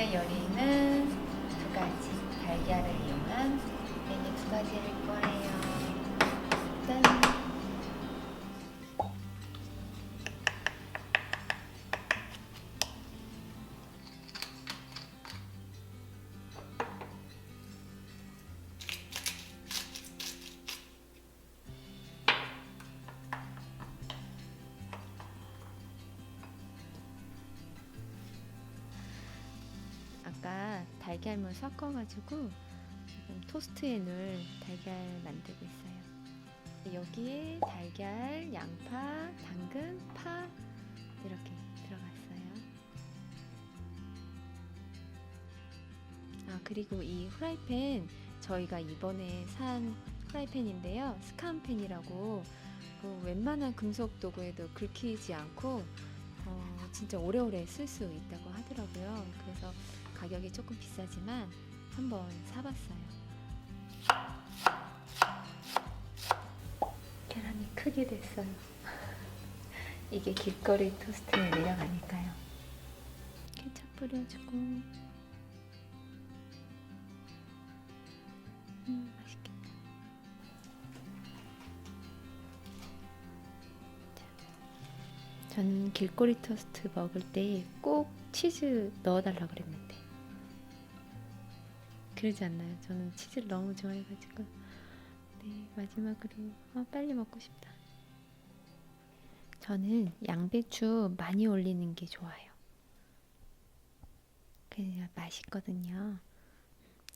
오늘의 요리는 두 가지 달걀을 이용한 메뉴 두 가지 할 거예요. 달걀물 섞어가지고 지금 토스트에 넣을 달걀 만들고 있어요. 여기에 달걀, 양파, 당근, 파 이렇게 들어갔어요. 아 그리고 이 후라이팬 저희가 이번에 산 후라이팬인데요. 스칸팬이라고 그 웬만한 금속 도구에도 긁히지 않고 어, 진짜 오래오래 쓸 수 있다고 하더라고요. 그래서 가격이 조금 비싸지만 한번 사봤어요. 계란이 크게 됐어요. 이게 길거리 토스트의 매력 아닐까요? 케찹 뿌려주고 음 맛있겠다. 전 길거리 토스트 먹을 때 꼭 치즈 넣어달라 그랬는데 그러지 않나요? 저는 치즈를 너무 좋아해가지고 네 마지막으로 아, 빨리 먹고 싶다. 저는 양배추 많이 올리는 게 좋아요. 그냥 맛있거든요.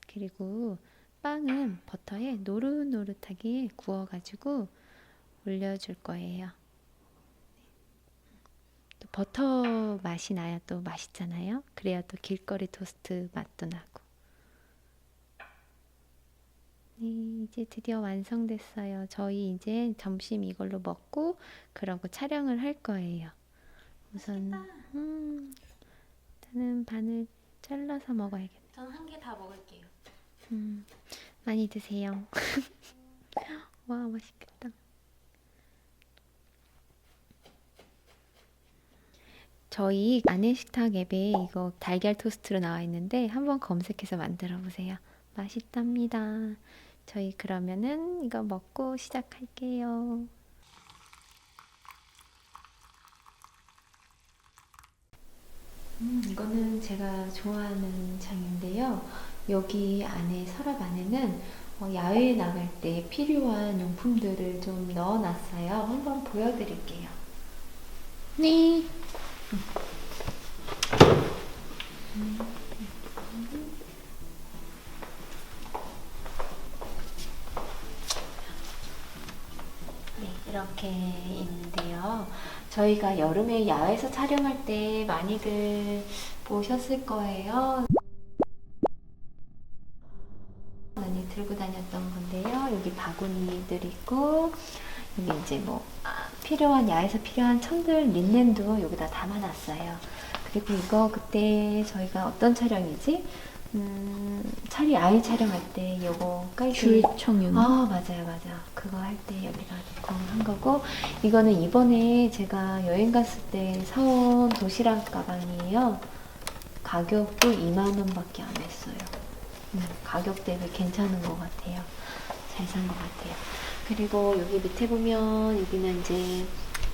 그리고 빵은 버터에 노릇노릇하게 구워가지고 올려줄 거예요. 또 버터 맛이 나야 또 맛있잖아요. 그래야 또 길거리 토스트 맛도 나고. 네, 이제 드디어 완성됐어요. 저희 이제 점심 이걸로 먹고 그러고 촬영을 할 거예요. 우선 음, 일단은 반을 잘라서 먹어야겠네. 저는 한개 다 먹을게요. 음, 많이 드세요. 와, 맛있겠다. 저희 아내 식탁 앱에 이거 달걀 토스트로 나와 있는데 한번 검색해서 만들어 보세요. 맛있답니다. 저희 그러면은 이거 먹고 시작할게요. 음, 이거는 제가 좋아하는 장인데요. 여기 안에 서랍 안에는 어, 야외에 나갈 때 필요한 용품들을 좀 넣어놨어요. 한번 보여드릴게요. 네. 네, 이렇게 있는데요. 저희가 여름에 야외에서 촬영할 때 많이들 보셨을 거예요. 많이 들고 다녔던 건데요. 여기 바구니들 있고 여기 이제 뭐 아, 필요한 야에서 필요한 천들 린넨도 여기다 담아놨어요. 그리고 이거 그때 저희가 어떤 촬영이지? 음, 차리 아이 촬영할 때 요거 깔기. 청윤. 아 맞아요 맞아 그거 할 때 여기다 놓고 한 거고. 이거는 이번에 제가 여행 갔을 때 사온 도시락 가방이에요. 가격도 2만 원밖에 안 했어요. 음, 가격 대비 괜찮은 것 같아요. 잘 산 것 같아요 그리고 여기 밑에 보면 여기는 이제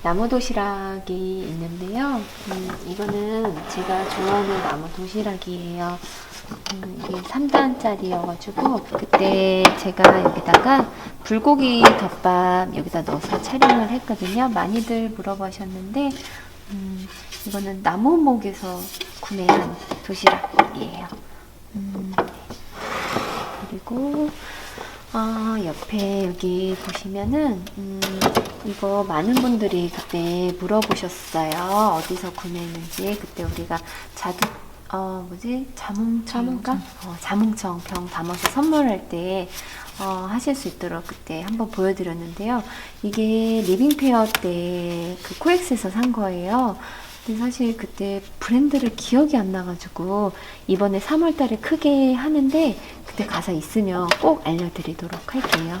나무 도시락이 있는데요 음, 이거는 제가 좋아하는 나무 도시락이에요 음, 이게 3단짜리여가지고 그때 제가 여기다가 불고기 덮밥 여기다 넣어서 촬영을 했거든요. 많이들 물어보셨는데 음, 이거는 나무목에서 구매한 도시락이에요. 음, 네. 그리고 아, 옆에 여기 보시면은 음, 이거 많은 분들이 그때 물어보셨어요. 어디서 구매했는지 그때 우리가 자두 어 뭐지 자몽청인가? 어, 자몽청 병 담아서 선물할 때 어, 하실 수 있도록 그때 한번 보여드렸는데요. 이게 리빙페어 때 그 코엑스에서 산 거예요. 근데 사실 그때 브랜드를 기억이 안 나가지고 이번에 3월 달에 크게 하는데 그때 가서 있으면 꼭 알려드리도록 할게요.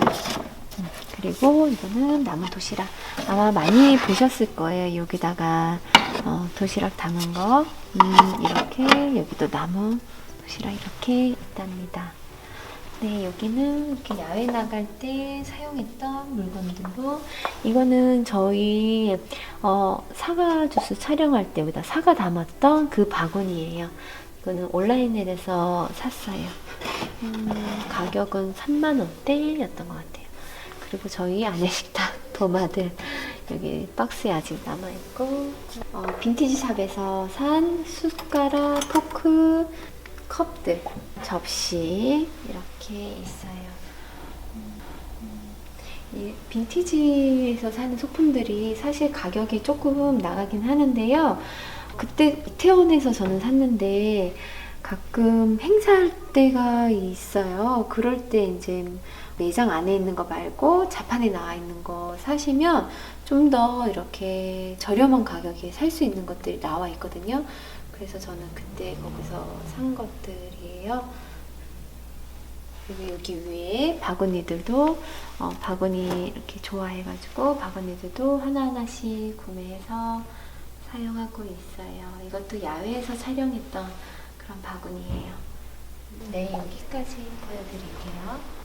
음, 그리고 이거는 나무 도시락. 아마 많이 보셨을 거예요. 여기다가 어, 도시락 담은 거. 음, 이렇게 여기도 나무 도시락 이렇게 있답니다. 네, 여기는 이렇게 야외 나갈 때 사용했던 물건들로 이거는 저희 어, 사과 주스 촬영할 때 여기다 사과 담았던 그 바구니예요. 이거는 온라인에서 샀어요. 음, 가격은 3만 원대였던 것 같아요. 그리고 저희 아내 식탁 도마들 여기 박스에 아직 남아 있고 어, 빈티지 샵에서 산 숟가락, 포크, 컵들, 접시 이렇게 있어요. 이 빈티지에서 사는 소품들이 사실 가격이 조금 나가긴 하는데요. 그때 이태원에서 저는 샀는데 가끔 행사할 때가 있어요. 그럴 때 이제 매장 안에 있는 거 말고 자판에 나와 있는 거 사시면 좀 더 이렇게 저렴한 가격에 살 수 있는 것들이 나와 있거든요. 그래서 저는 그때 거기서 산 것들이에요. 그리고 여기 위에 바구니들도 어, 바구니 이렇게 좋아해가지고 바구니들도 하나하나씩 구매해서 사용하고 있어요. 이것도 야외에서 촬영했던 그런 바구니예요. 네, 여기까지 보여드릴게요.